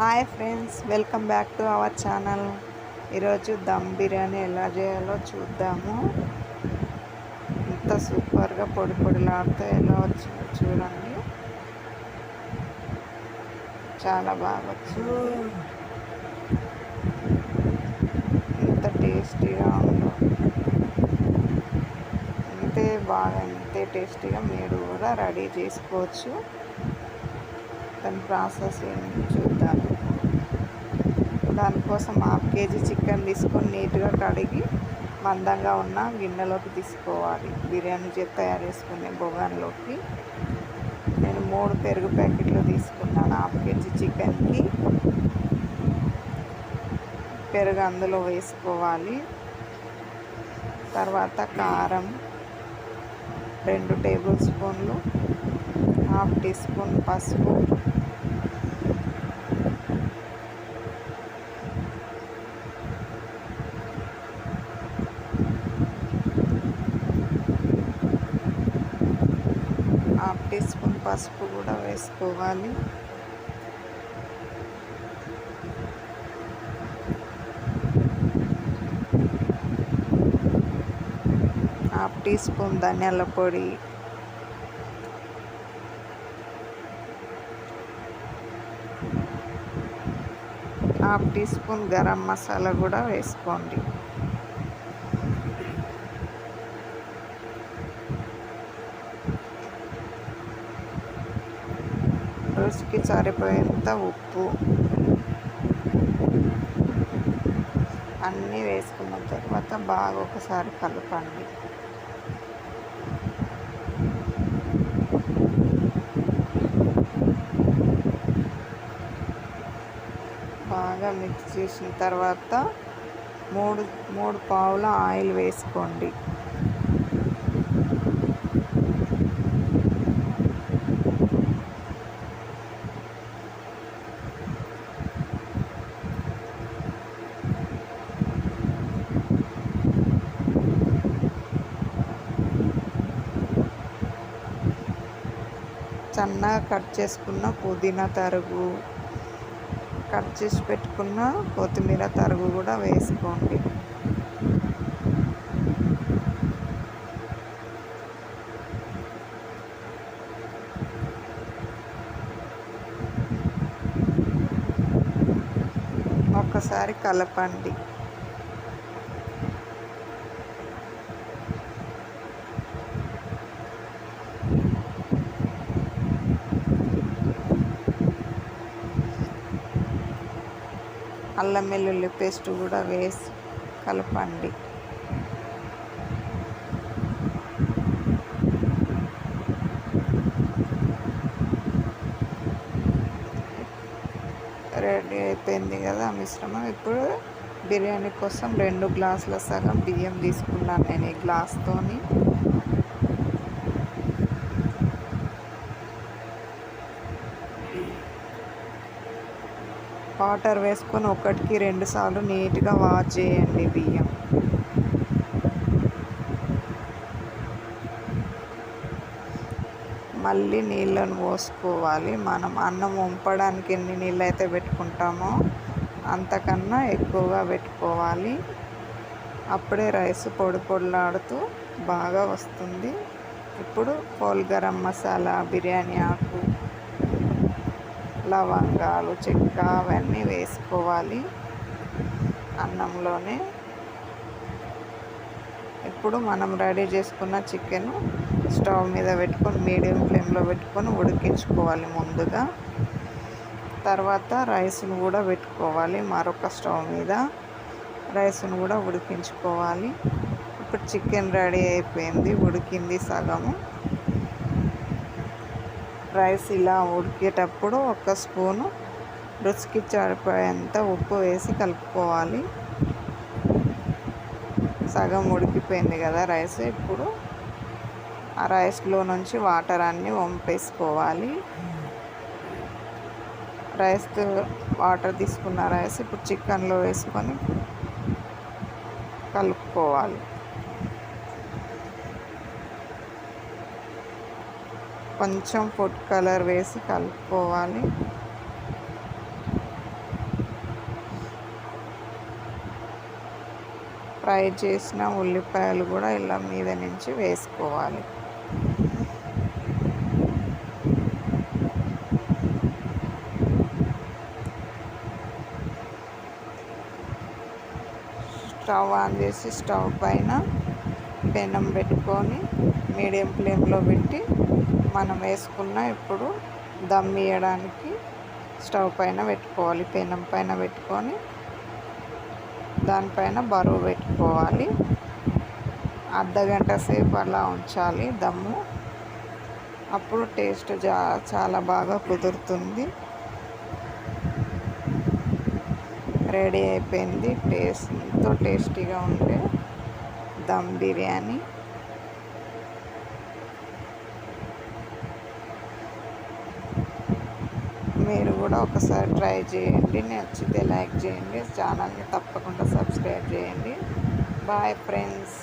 Hi friends welcome back to our channel. ఈరోజు దమ్ బిర్యానీ ఎలా చేయాలో చూద్దాము. ఇంత సూపర్గా పొడి పొడిలాడుతూ ఎలా వచ్చిందో చూడండి. చాలా బాగా వచ్చింది. ఎంత టేస్టీగా ఉందో. అంతే బాగా అంతే టేస్టీగా మీరు కూడా రెడీ చేసుకోవచ్చు. దాని ప్రాసెస్ ఏంటి చూద్దాం. దానికోసం హాఫ్ కేజీ చికెన్ తీసుకొని నీట్గా కడిగి మందంగా ఉన్న గిన్నెలోకి తీసుకోవాలి. బిర్యానీ చేసి తయారు చేసుకునే బొగాన్లోకి. నేను మూడు పెరుగు ప్యాకెట్లు తీసుకున్నాను హాఫ్ కేజీ చికెన్కి. పెరుగు అందులో వేసుకోవాలి. తర్వాత కారం రెండు టేబుల్ స్పూన్లు హాఫ్ టీ స్పూన్ పసుపు. హాఫ్ టీ స్పూన్ పసుపు కూడా వేసుకోవాలి. హాఫ్ టీ స్పూన్ ధనియాల పొడి half teaspoon garam masala కూడా వేసుకోండి. రుచికి సరిపోయేంత ఉప్పు. అన్నీ వేసుకున్న తర్వాత బాగా ఒకసారి కలపండి. బాగా మిక్స్ చేసిన తర్వాత మూడు మూడు పావుల ఆయిల్ వేసుకోండి. సన్నగా కట్ చేసుకున్న పుదీనా తరుగు కట్ చేసి పెట్టుకున్న కొత్తిమీర తరుగు కూడా వేసుకోండి. ఒక్కసారి కలపండి. అల్లం వెల్లుల్లి పేస్ట్ కూడా వేసి కలపండి. రెడీ అయిపోయింది కదా మిశ్రమం. ఇప్పుడు బిర్యానీ కోసం రెండు గ్లాసుల సగం బియ్యం తీసుకున్నాను నేను ఈ గ్లాస్తోని వాటర్ వేసుకొని ఒకటికి రెండు సార్లు నీట్గా వాష్ చేయండి బియ్యం. మళ్ళీ నీళ్ళను పోసుకోవాలి. మనం అన్నం వంపడానికి ఎన్ని నీళ్ళు అయితే పెట్టుకుంటామో అంతకన్నా ఎక్కువగా పెట్టుకోవాలి. అప్పుడే రైస్ పొడి పొడిలాడుతూ బాగా వస్తుంది. ఇప్పుడు పోల్ గరం మసాలా బిర్యానీ ఆకు లవంగాలు చెక్క అవన్నీ వేసుకోవాలి అన్నంలోనే. ఇప్పుడు మనం రెడీ చేసుకున్న చికెన్ స్టవ్ మీద పెట్టుకొని మీడియం ఫ్లేమ్లో పెట్టుకొని ఉడికించుకోవాలి ముందుగా. తర్వాత రైస్ను కూడా పెట్టుకోవాలి మరొక స్టవ్ మీద. రైస్ను కూడా ఉడికించుకోవాలి. ఇప్పుడు చికెన్ రెడీ అయిపోయింది ఉడికింది సగము. రైస్ ఇలా ఉడికేటప్పుడు ఒక స్పూను రుచికి సరిపోయేంత ఉప్పు వేసి కలుపుకోవాలి. సగం ఉడికిపోయింది కదా రైస్ ఇప్పుడు ఆ రైస్లో నుంచి వాటర్ అన్నీ వంపేసుకోవాలి. రైస్ వాటర్ తీసుకున్న రైస్ ఇప్పుడు చికెన్లో వేసుకొని కలుపుకోవాలి. కొంచెం ఫుడ్ కలర్ వేసి కలుపుకోవాలి. ఫ్రై చేసిన ఉల్లిపాయలు కూడా ఇలా మీద నుంచి వేసుకోవాలి. స్టవ్ ఆన్ చేసి స్టవ్ పైన పెనం పెట్టుకొని మీడియం ఫ్లేమ్లో పెట్టి మనం వేసుకున్న ఇప్పుడు దమ్ ఇవ్వడానికి స్టవ్ పైన పెట్టుకోవాలి. పెనం పైన పెట్టుకొని దానిపైన బరువు పెట్టుకోవాలి. అర్ధగంట సేపు అలా ఉంచాలి దమ్ము. అప్పుడు టేస్ట్ చా చాలా బాగా కుదురుతుంది. రెడీ అయిపోయింది. టేస్ట్ ఎంతో టేస్టీగా ఉండే దమ్ బిర్యానీ. మీరు కూడా ఒకసారి ట్రై చేయండి నచ్చితే లైక్ చేయండి ఛానల్ని తప్పకుండా సబ్స్క్రైబ్ చేయండి. Bye friends.